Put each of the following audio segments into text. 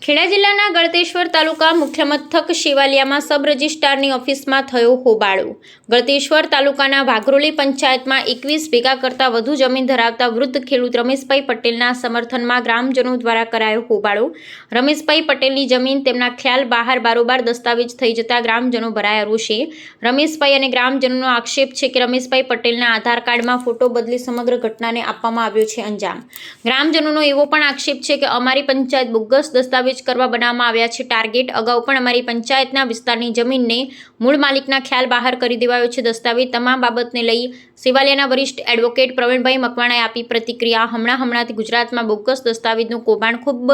ખેડા જિલ્લાના ગળતેશ્વર તાલુકા મુખ્ય મથક શિવાલિયામાં સબ રજિસ્ટ્રારની ઓફિસમાં થયો હોબાળો. ગળતેશ્વર તાલુકાના વાઘરોલી પંચાયતમાં એકવીસ ભેગા કરતાં વધુ જમીન ધરાવતા વૃદ્ધ ખેડૂત રમેશભાઈ પટેલના સમર્થનમાં ગ્રામજનો દ્વારા કરાયો હોબાળો. રમેશભાઈ પટેલની જમીન તેમના ખ્યાલ બહાર બારોબાર દસ્તાવેજ થઈ જતા ગ્રામજનો ભરાયા રોષે. રમેશભાઈ અને ગ્રામજનોનો આક્ષેપ છે કે રમેશભાઈ પટેલના આધાર કાર્ડમાં ફોટો બદલી સમગ્ર ઘટનાને આપવામાં આવ્યો છે અંજામ. ગ્રામજનોનો એવો પણ આક્ષેપ છે કે અમારી પંચાયત બોગસ દસ્તાવેજ કરવા બનાવવામાં આવ્યા છે. ટાર્ગેટ અગાઉ પણ અમારી પંચાયતના વિસ્તારની જમીનને મૂળ માલિકના ખ્યાલ બહાર કરી દેવાયો છે. દસ્તાવેજ તમામ બાબતને લઈ સેવાલિયાના વરિષ્ઠ એડવોકેટ પ્રવીણભાઈ મકવાણાએ આપી પ્રતિક્રિયા. હમણાં હમણાંથી ગુજરાતમાં બોગસ દસ્તાવેજનું કૌભાંડ ખૂબ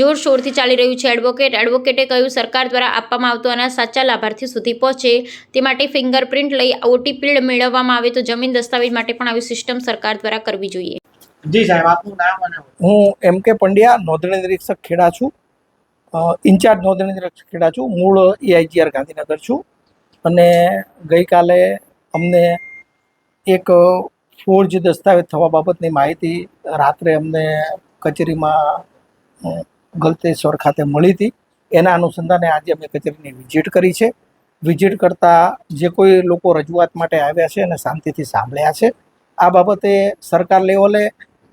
જોરશોરથી ચાલી રહ્યું છે. એડવોકેટ એડવોકેટે કહ્યું સરકાર દ્વારા આપવામાં આવતો અનાજ સાચા લાભાર્થી સુધી પહોંચે. તે માટે ફિંગરપ્રિન્ટ લઈ ઓટીપી મેળવવામાં આવે તો જમીન દસ્તાવેજ માટે પણ આવી સિસ્ટમ સરકાર દ્વારા કરવી જોઈએ. જી સાહેબ આપનું નામ અને હું એમ કે પંડ્યા નોંધણી નિરીક્ષક ખેડા છું. ઇન્ચાર્જ નોંધણી નિરીક્ષક ખેડા છું. મૂળ એઆઈજીઆર ગાંધીનગર છું. અને ગઈકાલે અમને એક ફોર્જ દસ્તાવેજ થવા બાબતની માહિતી રાત્રે અમને કચેરીમાં ગલતેશ્વર ખાતે મળી હતી. એના અનુસંધાને આજે અમે કચેરીની વિઝિટ કરી છે. વિઝિટ કરતાં જે કોઈ લોકો રજૂઆત માટે આવ્યા છે અને શાંતિથી સાંભળ્યા છે. આ બાબતે સરકાર લેવલે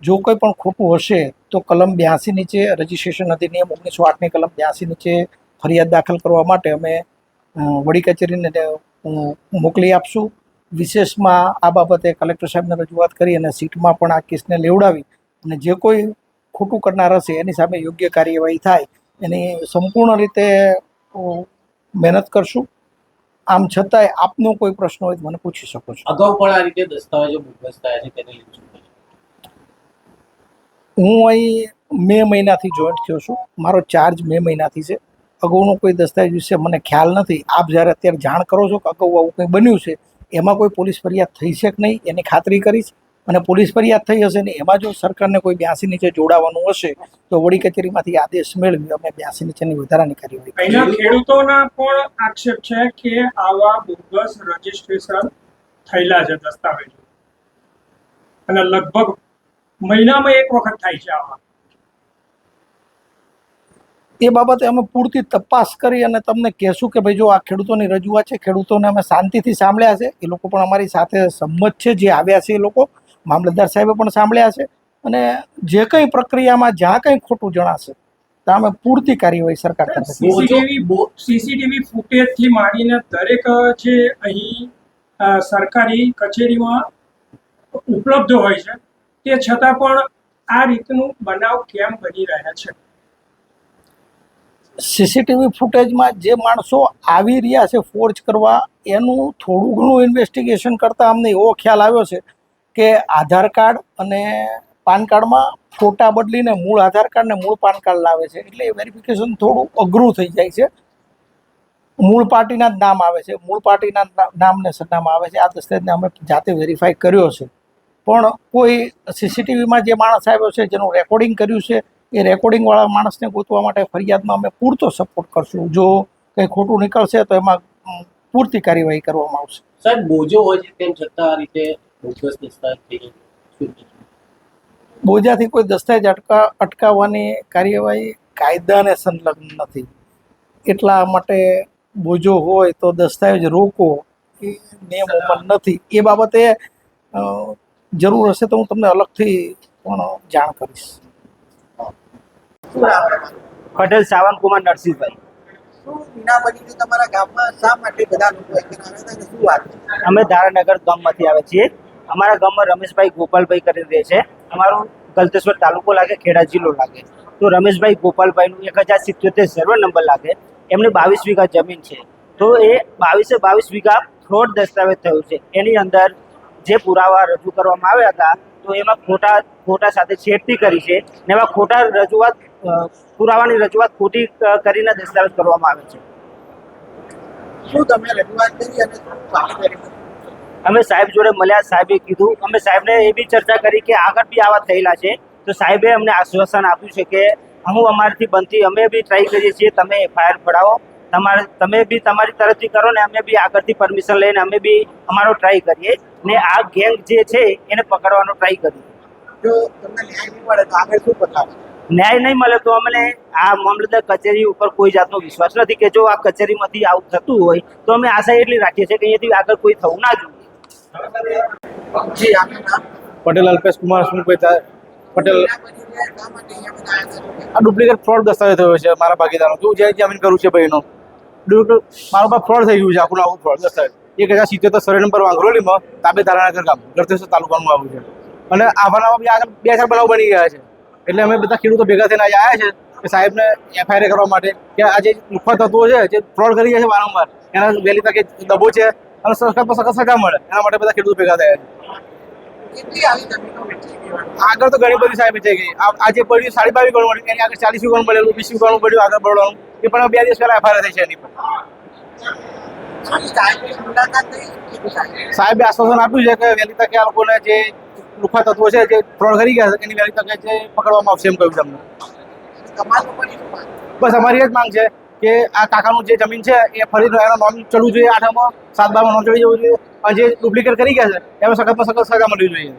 જો કોઈ પણ ખોટું હશે તો કલમ બ્યાસી નીચે રજિસ્ટ્રેશન અધિનિયમ ઓગણીસો આઠની કલમ બ્યાસી નીચે ફરિયાદ દાખલ કરવા માટે અમે વડી કચેરીને મોકલી આપશું. વિશેષમાં આ બાબતે કલેક્ટર સાહેબને રજૂઆત કરી અને સીટમાં પણ આ કેસને લેવડાવી અને જે કોઈ ખોટું કરનાર હશે એની સામે યોગ્ય કાર્યવાહી થાય એની સંપૂર્ણ રીતે મહેનત કરશું. આમ છતાંય આપનો કોઈ પ્રશ્ન હોય તો મને પૂછી શકો છો. અગાઉ પણ આ રીતે દસ્તાવેજો થયા છે, તેને કહેશો? હું અહીં મે મહિનાથી જોઈન્ટ થયો છું. મારો ચાર્જ મે મહિનાથી છે. અગાઉનો કોઈ દસ્તાવેજ વિશે મને ખ્યાલ નથી. આપ જ્યારે અત્યારે જાણ કરો છો કે અગાઉ આવું કંઈ બન્યું છે, એમાં કોઈ પોલીસ ફરિયાદ થઈ છે કે નહીં, એની ખાતરી કરીશ. અને પોલીસ ફરિયાદ થઈ હશે ને એમાં જો સરકારને કોઈ બ્યાસી નીચે જોડાવાનું હશે, તો વડી કચેરીમાંથી આદેશ મેળવી અમે બ્યાસી નીચેની વધારાની કરી હોય ખેડૂતોના પણ આક્ષેપ છે કે આવા બોગસ રજીસ્ટ્રેશન થયેલા છે દસ્તાવેજો. અને લગભગ મહિનામાં એક વખત થાય છે આવા એ બાબતે અમે પૂરતી તપાસ કરી અને તમને કહેશું કે ભાઈ જો આ ખેડૂતોની રજૂઆત છે ખેડૂતોને અમે શાંતિથી સાંભળ્યા છે. એ લોકો પણ અમારી સાથે સંમત છે જે આવ્યા છે એ લોકો. મામલતદાર સાહેબે પણ સાંભળ્યા છે. અને જે કંઈ પ્રક્રિયામાં જ્યાં કંઈ ખોટું જણાશે તો અમે પૂરતી કાર્યવાહી સરકાર તરફથી સીસીટીવી સીસીટીવી ફૂટેજથી માંડીને દરેક જે અહીં સરકારી કચેરીમાં ઉપલબ્ધ હોય છે. તે છતાં પણ આ રીતનું બનાવ કેમ બની રહ્યા છે? સીસીટીવી ફૂટેજમાં જે માણસો આવી રહ્યા છે ફોર્જ કરવા, એનું થોડું ઘણું ઇન્વેસ્ટિગેશન કરતાં અમને એવો ખ્યાલ આવ્યો છે કે આધાર કાર્ડ અને પાન કાર્ડમાં ફોટા બદલીને મૂળ આધાર કાર્ડ ને મૂળ પાન કાર્ડ લાવે છે. એટલે એ વેરિફિકેશન થોડું અઘરું થઈ જાય છે. મૂળ પાર્ટીના જ નામ આવે છે. મૂળ પાર્ટીના નામને નામ સરનામા આવે છે. આ દસ્તાવેજને અમે જાતે વેરીફાઈ કર્યો છે. પણ કોઈ સીસીટીવીમાં જે માણસ આવ્યો છે જેનું રેકોર્ડિંગ કર્યું છે એ રેકોર્ડિંગવાળા માણસને ગોતવા માટે ફરિયાદમાં અમે પૂરતો સપોર્ટ કરશું. જો કંઈ ખોટું નીકળશે તો એમાં પૂરતી કાર્યવાહી કરવામાં આવશે. સાહેબ બોજો હોય છે તેમ છતાં આ રીતે? બોજાથી કોઈ દસ્તાવેજ અટકા અટકાવવાની કાર્યવાહી કાયદાને સંલગ્ન નથી. એટલા માટે બોજો હોય તો દસ્તાવેજ રોકો એ નિયમ અમલ નથી. એ બાબતે જરૂર હશે તો હું તમને અલગથી પણ જાણ કરીશ. પટેલ સાવંત કુમાર નરસિંહભાઈ અમે ધારાનગર ગામમાંથી આવે છીએ. અમારા ગામમાં રમેશભાઈ ગોપાલભાઈ કરીને રહે છે. અમારો ગલતેશ્વર તાલુકો લાગે ખેડા જિલ્લો લાગે. તો રમેશભાઈ ગોપાલભાઈનું એક હજાર સિત્યોતેર સર્વે નંબર લાગે. એમની બાવીસ વીઘા જમીન છે. તો એ બાવીસે બાવીસ વીઘા ફ્રોડ દસ્તાવેજ થયું છે. એની અંદર જે પુરાવા રજૂ કરવામાં આવ્યા હતા તો એમાં ખોટા ખોટા સાથે છેડતી કરી છે ને એમાં ખોટા રજૂઆત પુરાવાની રજૂઆત ખોટી કરીને દસ્તાવેજ કરવામાં આવે છે શું તમે રજૂઆત કરી અને? અમે સાહેબ જોડે મળ્યા સાહેબે કીધું અમે સાહેબને એ બી ચર્ચા કરી કે આગળ બી આવા થયેલા છે તો સાહેબે અમને આશ્વાસન આપ્યું છે કે હું અમારથી બનતી અમે બી ટ્રાય કરીએ છીએ તમે એફઆઈઆર પડાવો તમારે તમે બી તમારી તરફથી કરો ને અમે બી આગળથી પરમિશન લઈને અમે બી અમારો ટ્રાય કરીએ ને આ ગેંગ જે છે એને પકડવાનો ટ્રાય કરીએ. જો તમને ન્યાય નહીં મળે તો આગળ શું પતાવશો ન્યાય નહીં મળે તો અમને આ મામલતદાર કચેરી ઉપર કોઈ જાતનો વિશ્વાસ નથી કે જો આ કચેરીમાંથી આવું થતું હોય તો અમે આશા એટલી રાખીએ છીએ કે અહીંયાથી આગળ કોઈ થવું ના જોઈએ. પટેલ અલ્પેશ કુમાર સુનભાઈ તા- પટેલ? આ ડુપ્લિકેટ ફ્રોડ દસ્તાવેજ થયો છે મારા ભાગીદારનો. કેવું જે જમીન કરું છે ભાઈનો. મારો બાપ ફ્રોડ થઈ ગયું છે, આખું આખું ફ્રોડ દસ્તાવેજ. એક હજાર સિત્તેર સરે નંબર વાંગરોલીમાં તાબે ધારાનગર ગામ ગળતેશ્વર તાલુકાનું આવ્યું છે. અને આવાના બી આગળ બે ચાર બનાવ બની ગયા છે. એટલે અમે બધા ખેડૂતો ભેગા થઈને આજે આવ્યા છે કે સાહેબને એફઆઈઆર કરવા માટે કે આ જે લુખ્ખા તત્વો છે, જે ફ્રોડ કરી રહ્યા છે વારંવાર, એના વહેલી તકે દબો છે અને સરકાર પર સખત સજા મળે, એના માટે બધા ખેડૂતો ભેગા થયા છે. કેટલી આવી જમીનો વેચી દેવાની આગળ તો ઘણી બધી સાહેબ થઈ ગઈ આ આ પડ્યું સાડી બાવી ગણું મળ્યું એની આગળ ચાલીસ ગણું પડેલું વીસ ગણું પડ્યું આગળ પડવાનું. એ પણ બે દિવસ પહેલા એફઆઈઆર થઈ છે એની પર સાહેબ આશ્વાસન આપ્યું છે કે વહેલી તકે આ લોકોને જે લુખા તત્વો છે જે ફ્રોડ કરી ગયા છે એની વહેલી તકે જે પકડવામાં આવશે એમ કહ્યું તમને? બસ અમારી એ જ માંગ છે. કે આ કાકાનું જે જમીન છે એ ફરી એનો નોમ ચડવું જોઈએ, આઠમાં, સાત બારમાં નોમ ચડી જવું જોઈએ. અને જે ડુપ્લિકેટ કરી ગયા છે, એમાં સખતમાં સખત સજા મળવી જોઈએ.